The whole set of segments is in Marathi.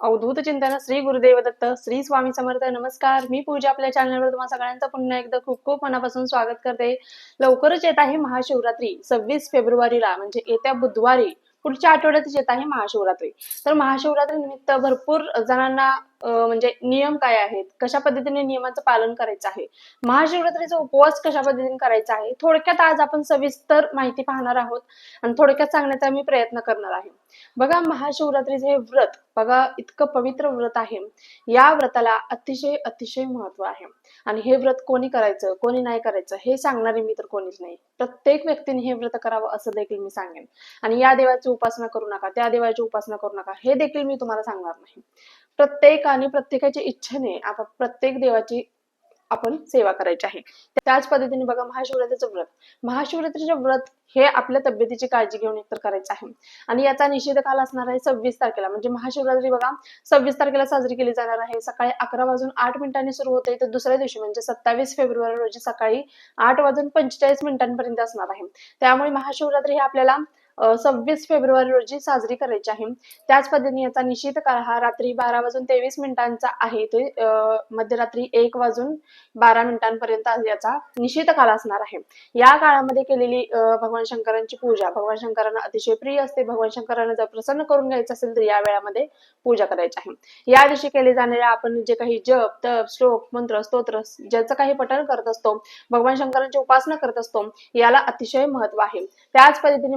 अवधूत चिंतन श्री गुरुदेव दत्त श्री स्वामी समर्थ नमस्कार. मी पूजा आपल्या चॅनलवर तुम्हा सगळ्यांचं पुन्हा एकदा खूप खूप मनापासून स्वागत करते. लवकरच येत आहे महाशिवरात्री सव्वीस फेब्रुवारीला म्हणजे येत्या बुधवारी. पुढच्या आठवड्यातच येत आहे महाशिवरात्री. तर महाशिवरात्री निमित्त भरपूर जणांना म्हणजे नियम काय आहेत? कशा पद्धतीने नियमांचं पालन करायचं आहे? महाशिवरात्रीचा उपवास कशा पद्धतीने करायचा आहे? थोडक्यात आज आपण सविस्तर माहिती पाहणार आहोत आणि थोडक्यात सांगण्याचा मी प्रयत्न करणार आहे. बघा महाशिवरात्रीचे हे व्रत बघा इतकं पवित्र व्रत आहे. या व्रताला अतिशय अतिशय महत्त्व आहे. आणि हे व्रत कोणी करायचं कोणी नाही करायचं हे सांगणारे मी तर कोणीच नाही. प्रत्येक व्यक्तीने हे व्रत करावं असं देखील मी सांगेन. आणि या देवाची उपासना करू नका त्या देवाची उपासना करू नका हे देखील मी तुम्हाला सांगणार नाही. प्रत्येकाने प्रत्येकाच्या इच्छेने आपण प्रत्येक देवाची आपण सेवा करायची आहे. त्याच पद्धतीने बघा महाशिवरात्रीचं व्रत. महाशिवरात्रीचं व्रत हे आपल्या तब्येतीची काळजी घेऊन एकतर करायचं आहे. आणि याचा निषेध काल असणार आहे सव्वीस तारखेला. म्हणजे महाशिवरात्री बघा सव्वीस तारखेला साजरी केली जाणार आहे. सकाळी अकरा वाजून आठ मिनिटांनी सुरू होते. तर दुसऱ्या दिवशी म्हणजे सत्तावीस फेब्रुवारी रोजी सकाळी आठ वाजून पंचेचाळीस मिनिटांपर्यंत असणार आहे. त्यामुळे महाशिवरात्री हे आपल्याला सव्वीस फेब्रुवारी रोजी साजरी करायची आहे. त्याच पद्धतीने याचा निश्चित काळ हा रात्री बारा वाजून तेवीस मिनिटांचा आहे. ते अं, मध्यरात्री एक वाजून बारा मिनिटांपर्यंत याचा निश्चित काळ असणार आहे. या काळामध्ये केलेली भगवान शंकरांची पूजा भगवान शंकरांना अतिशय प्रिय असते. भगवान शंकरांना जर प्रसन्न करून घ्यायचं असेल तर या वेळामध्ये पूजा करायची आहे. या दिवशी केले जाणारे आपण जे काही जप तप श्लोक मंत्र स्तोत्र ज्याचं काही पठण करत असतो भगवान शंकरांची उपासना करत असतो याला अतिशय महत्त्व आहे. त्याच पद्धतीने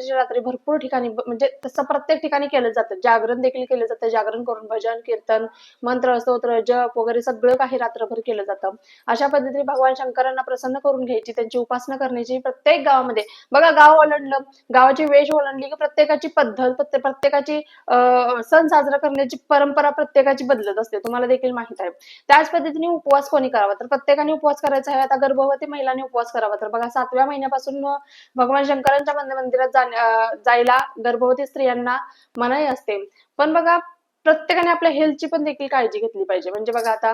महाशिवरात्रीच्या रात्री भरपूर ठिकाणी म्हणजे तसं प्रत्येक ठिकाणी केलं जातं. जागरण देखील केलं जातं. जागरण करून भजन कीर्तन मंत्र स्तोत्र जप वगैरे सगळं काही रात्रभर केलं जातं. अशा पद्धतीने भगवान शंकरांना प्रसन्न करून घ्यायची त्यांची उपासना करण्याची प्रत्येक गावामध्ये. बघा गाव ओलांडलं गावाची वेश ओलांडली की प्रत्येकाची पद्धत प्रत्येकाची सण साजरा करण्याची परंपरा प्रत्येकाची बदलत असते. तुम्हाला देखील माहीत आहे. त्याच पद्धतीने उपवास कोणी करावा? तर प्रत्येकाने उपवास करायचा आहे. आता गर्भवती महिलांनी उपवास करावा. तर बघा सातव्या महिन्यापासून भगवान शंकरांच्या मंदिरात जाण्या- जायला गर्भवती स्त्रियांना मनाई असते. पण बघा प्रत्येकाने आपल्या हेल्थची पण देखील काळजी घेतली पाहिजे. म्हणजे बघा आता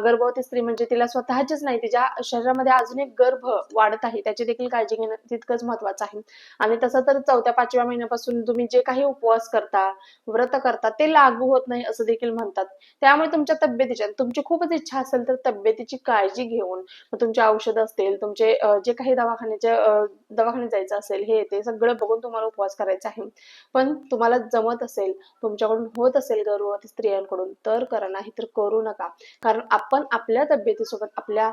गर्भवती स्त्री म्हणजे तिला स्वतःचीच नाही तिच्या शरीरामध्ये अजून एक गर्भ वाढत आहे त्याची देखील काळजी घेणं तितकंच महत्वाचं आहे. आणि तसं तर चौथ्या पाचव्या महिन्यापासून तुम्ही जे काही उपवास करता व्रत करता ते लागू होत नाही असं देखील म्हणतात. त्यामुळे तुमच्या तब्येतीच्या तुमची खूपच इच्छा असेल तर तब्येतीची काळजी घेऊन तुमचे औषध असतील तुमचे जे काही दवाखान्याचे दवाखान्यात जायचं असेल हे ते सगळं बघून तुम्हाला उपवास करायचा आहे. पण तुम्हाला जमत असेल तुमच्याकडून होत असेल गर्भवती स्त्रियांकडून तर करा नाही तर करू नका. कारण आपण आपल्या तब्येतीसोबत आपल्या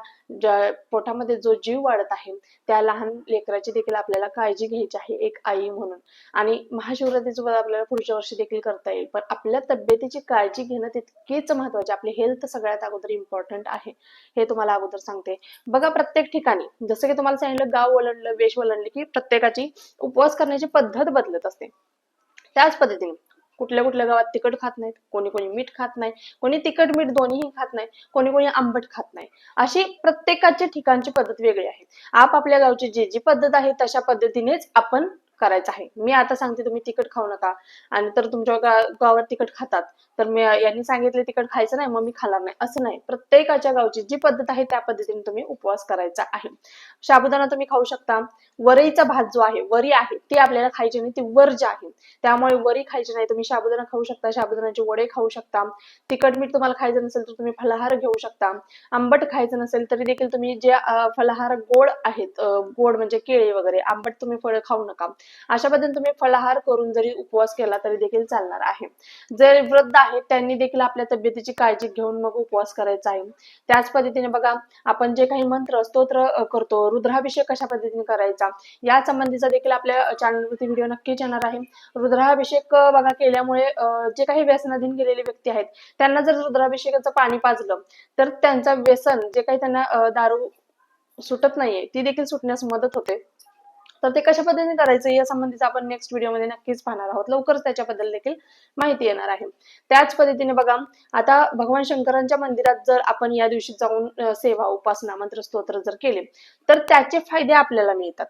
पोटामध्ये जो जीव वाढत आहे त्या लहान लेकराची देखील आपल्याला काळजी घ्यायची आहे एक आई म्हणून. आणि महाशिवरात्रीचं आपल्याला पुढच्या वर्षी देखील करता येईल. पण आपल्या तब्येतीची काळजी घेणं तितकेच महत्त्वाचे आपली हेल्थ सगळ्यात अगोदर इम्पॉर्टंट आहे हे तुम्हाला अगोदर सांगते. बघा प्रत्येक ठिकाणी जसं की तुम्हाला सांगितलं गाव ओलंडलं वेश ओलांडली की प्रत्येकाची उपवास करण्याची पद्धत बदलत असते. त्याच पद्धतीने कुठल्या कुठल्या गावात तिखट खात नाहीत कोणी कोणी मीठ खात नाही कोणी तिखट मीठ दोन्हीही खात नाही कोणी कोणी आंबट खात नाही. अशी प्रत्येकाच्या ठिकाणची पद्धत वेगळी आहे. आपापल्या गावची जी जी पद्धत आहे तशा पद्धतीनेच आपण करायचं आहे. मी आता सांगते तुम्ही तिखट खाऊ नका. आणि तर तुमच्या गावात तिखट खातात. तर मी यांनी सांगितले तिखट खायचं नाही मग मी खाणार नाही. असं नाही. प्रत्येकाच्या गावची जी पद्धत आहे त्या पद्धतीने तुम्ही उपवास करायचा आहे. साबुदाणा तुम्ही खाऊ शकता. वरईचा भात जो आहे वरी आहे ती आपल्याला खायची नाही ती वर्ज आहे. त्यामुळे वरी खायची नाही तुम्ही साबुदाणा खाऊ शकता साबुदाण्याचे वडे खाऊ शकता. तिखट मीठ तुम्हाला खायचं नसेल तर तुम्ही फलाहार घेऊ शकता. आंबट खायचं नसेल तरी देखील तुम्ही जे फलाहार गोड आहेत गोड म्हणजे केळी वगैरे आंबट तुम्ही फळं खाऊ नका. अशा पद्धतीने तुम्ही फलाहार करून जरी उपवास केला तरी देखील चालणार आहे. जे वृद्ध आहेत त्यांनी देखील आपल्या तब्येतीची काळजी घेऊन मग उपवास करायचा आहे. त्याच पद्धतीने बघा आपण जे काही मंत्र स्तोत्र करतो रुद्राभिषेक कशा पद्धतीने करायचा या संबंधीचा देखील आपल्या चॅनलवरती व्हिडिओ नक्कीच येणार आहे. रुद्राभिषेक बघा केल्यामुळे जे काही व्यसनाधीन गेलेले व्यक्ती आहेत त्यांना जर रुद्राभिषेकाचं पाणी पाजलं तर त्यांचा व्यसन जे काही त्यांना दारू सुटत नाहीये ती देखील सुटण्यास मदत होते. तर ते कशा पद्धतीने करायचं या संबंधीचं आपण नेक्स्ट व्हिडिओमध्ये नक्कीच पाहणार आहोत. लवकरच त्याच्याबद्दल देखील माहिती येणार आहे. त्याच पद्धतीने बघा आता भगवान शंकरांच्या मंदिरात जर आपण या दिवशी जाऊन सेवा उपासना मंत्र स्तोत्र जर केले तर त्याचे फायदे आपल्याला मिळतात.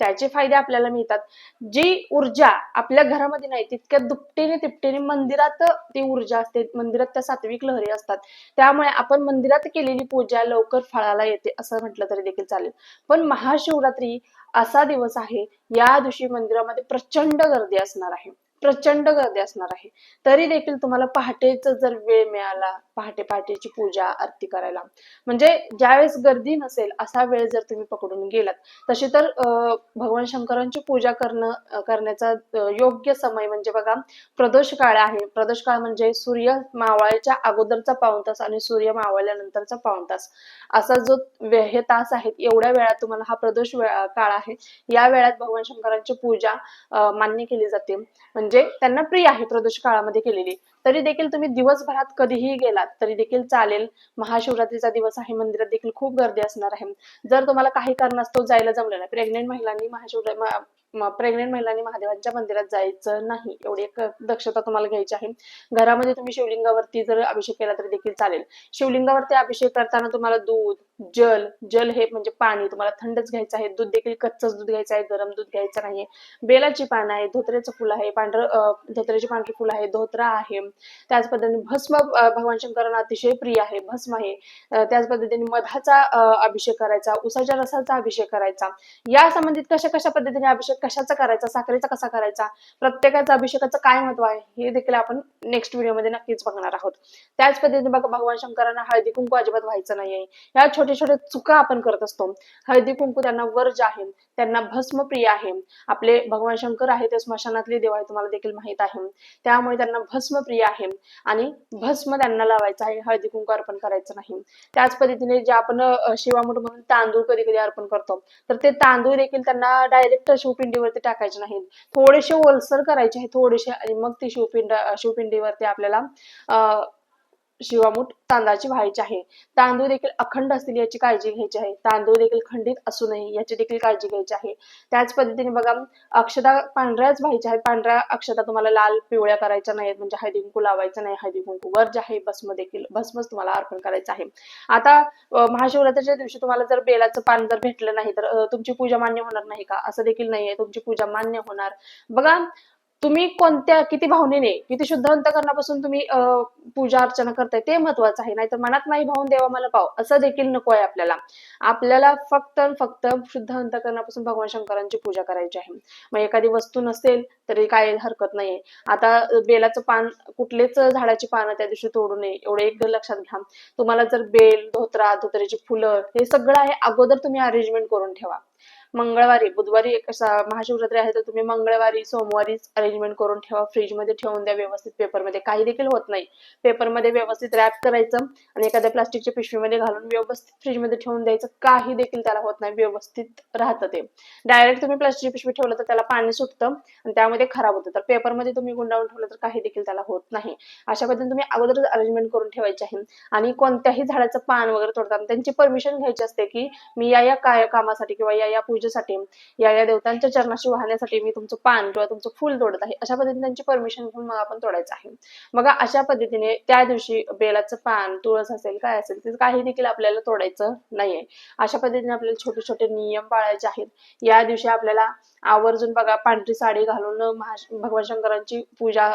त्याचे फायदे आपल्याला मिळतात. जी ऊर्जा आपल्या घरामध्ये नाही तितक्या दुपटीने तिपटीने मंदिरात ती ऊर्जा असते. मंदिरात त्या सात्विक लहरी असतात. त्यामुळे आपण मंदिरात केलेली पूजा लवकर फळाला येते असं म्हटलं तरी देखील चालेल. पण महाशिवरात्री असा दिवस आहे या दिवशी मंदिरामध्ये प्रचंड गर्दी असणार आहे. प्रचंड गर्दी असणार आहे. तरी देखील तुम्हाला पहाटेच जर वेळ मिळाला पहाटे पहाटेची पूजा आरती करायला. म्हणजे ज्यावेळेस गर्दी नसेल असा वेळ जर तुम्ही पकडून गेलात तशी तर भगवान शंकरांची पूजा करणं करण्याचा योग्य समय म्हणजे बघा प्रदोष काळ आहे. प्रदोष काळ म्हणजे सूर्य मावळायच्या अगोदरचा पाऊन तास आणि सूर्य मावळल्यानंतरचा पाऊन तास. असा जो हे तास आहेत एवढ्या वेळात तुम्हाला हा प्रदोष काळ आहे. या वेळात भगवान शंकरांची पूजा मान्य केली जाते. म्हणजे म्हणजे त्यांना प्रिय आहे प्रदोष काळामध्ये केलेली. तरी देखील तुम्ही दिवसभरात कधीही गेलात तरी देखील चालेल. महाशिवरात्रीचा दिवस आहे मंदिरात देखील खूप गर्दी असणार आहे. जर तुम्हाला काही कारणास्तव जायला जमलं नाही प्रेग्नेंट महिलांनी महाशिवरात्री प्रेग्नेंट महिलांनी महादेवांच्या मंदिरात जायचं नाही एवढी एक दक्षता तुम्हाला घ्यायची आहे. घरामध्ये तुम्ही शिवलिंगावरती जर अभिषेक केला तरी देखील चालेल. शिवलिंगावरती अभिषेक करताना तुम्हाला दूध जल जल हे म्हणजे पाणी तुम्हाला थंडच घ्यायचं आहे. दूध देखील कच्चच दूध घ्यायचं आहे गरम दूध घ्यायचं नाहीये. बेलाची पानं आहे धोत्र्याचं फुल आहे पांढरं धोत्र्याची पांढरी फुल आहे धोत्रा आहे. त्याच पद्धतीने भस्म भगवान शंकरांना अतिशय प्रिय आहे. भस्म आहे त्याच पद्धतीने मधाचा अभिषेक करायचा उसाच्या रसाचा अभिषेक करायचा. या संबंधित कशा कशा पद्धतीने अभिषेक कशाचा करायचा साखरेचा कसा करायचा प्रत्येकाचा अभिषेकाचं काय महत्त्व आहे हे देखील आपण नेक्स्ट व्हिडिओमध्ये नक्कीच बघणार आहोत. त्याच पद्धतीने भगवान शंकरांना हळदी कुंकू अजिबात व्हायचं नाहीये. या छोट्या छोट्या चुका आपण करत असतो. हळदी कुंकू त्यांना वर्ज आहे त्यांना भस्म प्रिय आहे. आपले भगवान शंकर आहे ते स्मशानातले देव आहे तुम्हाला देखील माहीत आहे. त्यामुळे त्यांना भस्म प्रिय आहे. आणि भस्म त्यांना लावायचं आहे. हळदी कुंकू अर्पण करायचं नाही. त्याच पद्धतीने जे आपण अं, शिवामुठ म्हणून तांदूळ कधी कधी अर्पण करतो. तर ते तांदूळ देखील त्यांना डायरेक्ट शिवपिंडीवरती टाकायचे नाहीत. थोडेसे ओलसर करायचे आहे. थोडेसे आणि मग ती शिवपिंड शिवपिंडीवरती आपल्याला अं, शिवामूठ तांदळाची व्हायची आहे. तांदूळ देखील अखंड असतील याची काळजी घ्यायची आहे. तांदूळ देखील खंडित असू नये याची देखील काळजी घ्यायची आहे. त्याच पद्धतीने बघा अक्षता पांढऱ्याच व्हायच्या आहेत. पांढऱ्या अक्षता तुम्हाला लाल पिवळ्या करायच्या नाहीत. म्हणजे हळदी कुंकू लावायचं नाही. हळदी कुंकू वर जे आहे भस्म देखील भस्मच तुम्हाला अर्पण करायचं आहे. आता महाशिवरात्रीच्या दिवशी तुम्हाला जर बेलाचं पान जर भेटलं नाही तर तुमची पूजा मान्य होणार नाही का? असं देखील नाहीये. तुमची पूजा मान्य होणार. बघा तुम्ही कोणत्या किती भावनेने किती शुद्ध अंतकरणापासून तुम्ही पूजा अर्चना करताय ते महत्वाचं आहे. नाहीतर मनात नाही भावून देवा मला पाव असं देखील नको आहे आपल्याला. आपल्याला फक्त फक्त शुद्ध अंतकरणापासून भगवान शंकरांची पूजा करायची आहे. मग एखादी वस्तू नसेल तरी काय हरकत नाहीये. आता बेलाचं पान कुठलेच झाडाची पानं त्या दिवशी तोडू नये एवढं एक लक्षात घ्या. तुम्हाला जर बेल धोत्रा धोत्र्याची फुलं हे सगळं आहे अगोदर तुम्ही अरेंजमेंट करून ठेवा. मंगळवारी बुधवारी एक महाशिवरात्री आहे तर तुम्ही मंगळवारी सोमवारीच अरेंजमेंट करून ठेवा. फ्रीजमध्ये ठेवून द्या व्यवस्थित पेपरमध्ये काही देखील होत नाही. पेपरमध्ये व्यवस्थित रॅप करायचं आणि एखाद्या प्लास्टिकच्या पिशवीमध्ये घालून व्यवस्थित फ्रीजमध्ये ठेवून द्यायचं. काही देखील त्याला होत नाही. व्यवस्थित राहतं ते. डायरेक्ट तुम्ही प्लास्टिकची पिशवी ठेवलं तर त्याला पाणी सुटतं आणि त्यामध्ये खराब होतं. तर पेपरमध्ये तुम्ही गुंडाळून ठेवलं तर काही देखील त्याला होत नाही. अशा पद्धतीने तुम्ही अगोदरच अरेंजमेंट करून ठेवायचे आहे. आणि कोणत्याही झाडाचं पान वगैरे तोडताना त्यांची परमिशन घ्यायची असते की मी या या काय कामासाठी किंवा या या पूजेसाठी या या देवतांच्या चरणाशी वाहण्यासाठी मी तुमचं पान किंवा तुमचं फुल तोडत आहे. अशा पद्धतीने त्यांची परमिशन घेऊन मग आपण तोडायचं आहे. मग अशा पद्धतीने त्या दिवशी बेलाचं पान तुळस असेल काय असेल ते काही देखील आपल्याला तोडायचं नाहीये. अशा पद्धतीने आपल्याला छोटे छोटे नियम पाळायचे आहेत. या दिवशी आपल्याला आवर्जून बघा पांढरी साडी घालून महा भगवान शंकरांची पूजा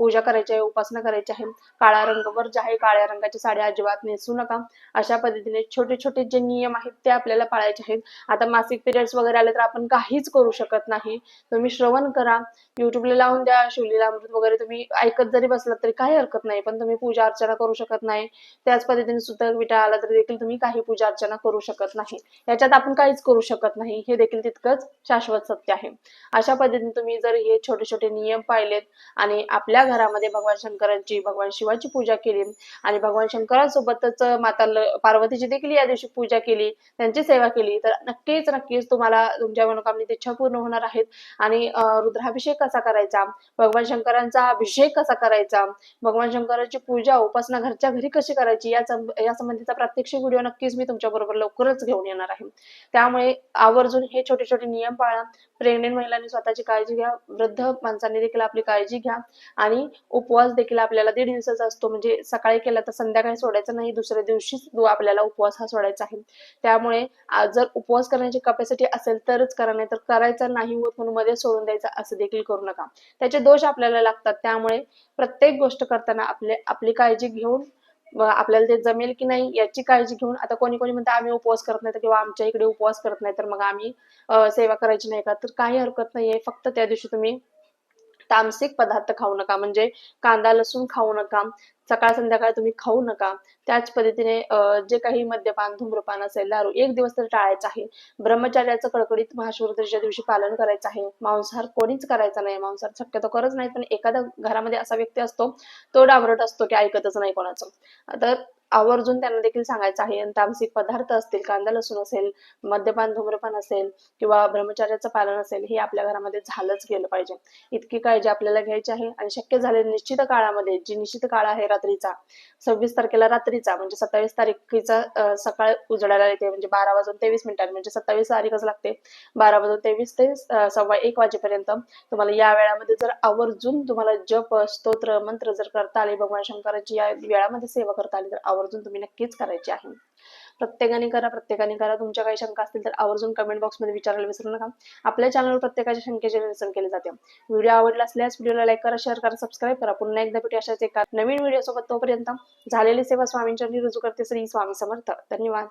पूजा करायची आहे उपासना करायची आहे काळा रंगावर जे आहे काळ्या रंगाची साडी अजिबात नेसू नका. अशा पद्धतीने छोटे छोटे जे नियम आहेत ते आपल्याला पाळायचे आहेत. आता मासिक पिरियड्स वगैरे आले तर आपण काहीच करू शकत नाही. तुम्ही श्रवण करा. युट्यूबला लावून द्या शिवलीला अमृत वगैरे तुम्ही ऐकत जरी बसलात तरी काही हरकत नाही पण तुम्ही पूजा अर्चना करू शकत नाही. त्याच पद्धतीने सुतक विटा आला तरी देखील तुम्ही काही पूजा अर्चना करू शकत नाही. याच्यात आपण काहीच करू शकत नाही. हे देखील तितकंच शाश्वत सत्य आहे. अशा पद्धतीने तुम्ही जर हे छोटे छोटे नियम पाहिलेत आणि आपल्या घरामध्ये भगवान शंकरांची भगवान शिवाची पूजा केली आणि भगवान शंकरांसोबतच माता पार्वतीची देखील या दिवशी पूजा केली त्यांची सेवा केली. तर नक्कीच नक्कीच तुम्हाला तुमच्या मनोकामनेत इच्छा पूर्ण होणार आहेत. आणि रुद्राभिषेक कसा करायचा? भगवान शंकरांचा अभिषेक कसा करायचा? भगवान शंकरांची पूजा उपासना घरच्या घरी कशी करायची? या या संबंधीचा प्रात्यक्षिक व्हिडिओ नक्कीच मी तुमच्या बरोबर लवकरच घेऊन येणार आहे. त्यामुळे आवर्जून हे छोटे छोटे नियम पाळा. प्रेग्नेंट महिलांनी स्वतःची काळजी घ्या. वृद्ध माणसांनी देखील आपली काळजी घ्या. आणि उपवास देखील आपल्याला दीड दिवसाचा असतो. म्हणजे सकाळी केला तर संध्याकाळी सोडायचा नाही दुसऱ्या दिवशीच आपल्याला उपवास हा सोडायचा आहे. त्यामुळे जर उपवास करण्याची कपॅसिटी असेल तरच करा नाही तर करायचा नाही होत म्हणून मध्ये सोडून द्यायचा असं देखील करू नका. त्याचे दोष आपल्याला लागतात. त्यामुळे प्रत्येक गोष्ट करताना आपले आपली काळजी घेऊन आपल्याला ते जमेल की नाही याची काळजी घेऊन आता कोणी कोणी म्हणतात आम्ही उपवास करत नाही तर किंवा आमच्या इकडे उपवास करत नाही तर मग आम्ही सेवा करायची नाही का? तर काही हरकत नाहीये. फक्त त्या दिवशी तुम्ही तामसिक पदार्थ खाऊ नका म्हणजे कांदा लसूण खाऊ नका सकाळ संध्याकाळ तुम्ही खाऊ नका. त्याच पद्धतीने जे काही मद्यपान धूम्रपान असेल दारू एक दिवस तर टाळायचं आहे. ब्रह्मचार्याचं कडकडीत महाशिवरात्रीच्या दिवशी पालन करायचं आहे. मांसाहार कोणीच करायचा नाही मांसाहार शक्यतो करत नाही पण एखाद्या घरामध्ये असा व्यक्ती असतो तो डांबरट असतो की ऐकतच नाही कोणाचं. तर आवर्जून त्यांना देखील सांगायचं आहे. आणि तामसिक पदार्थ असतील कांदा लसूण असेल मद्यपान धूम्रपान असेल किंवा ब्रह्मचार्याचं पालन असेल हे आपल्या घरामध्ये झालंच गेलं पाहिजे. इतकी काळजी आपल्याला घ्यायची आहे आणि शक्य झाले निश्चित काळामध्ये जी निश्चित काळ आहे रात्रीचा सव्वीस तारखेला रात्रीचा म्हणजे सत्तावीस तारखेचा सकाळ उजडायला येते म्हणजे बारा वाजून तेवीस मिनिटांनी म्हणजे सत्तावीस तारीखच लागते. बारा वाजून तेवीस ते सव्वा एक वाजेपर्यंत तुम्हाला या वेळामध्ये जर आवर्जून तुम्हाला जप स्तोत्र मंत्र जर करता आले भगवान शंकराची या वेळामध्ये सेवा करता आली तर आवर्जून तुम्ही नक्कीच करायची आहे. प्रत्येकाने करा प्रत्येकाने करा. तुमच्या काही शंका असतील तर आवर्जून कमेंट बॉक्समध्ये विचारायला विसरू नका. आपल्या चॅनलवर प्रत्येकाच्या शंकेचे निरसन केले जाते. व्हिडिओ आवडला असल्यास व्हिडिओला लाईक करा शेअर करा सबस्क्राईब करा. पुन्हा एकदा भेटू अशाच एका नवीन व्हिडिओ सोबत तोपर्यंत. झालेली सेवा स्वामींच्या रुजू करते श्री स्वामी समर्थ. धन्यवाद.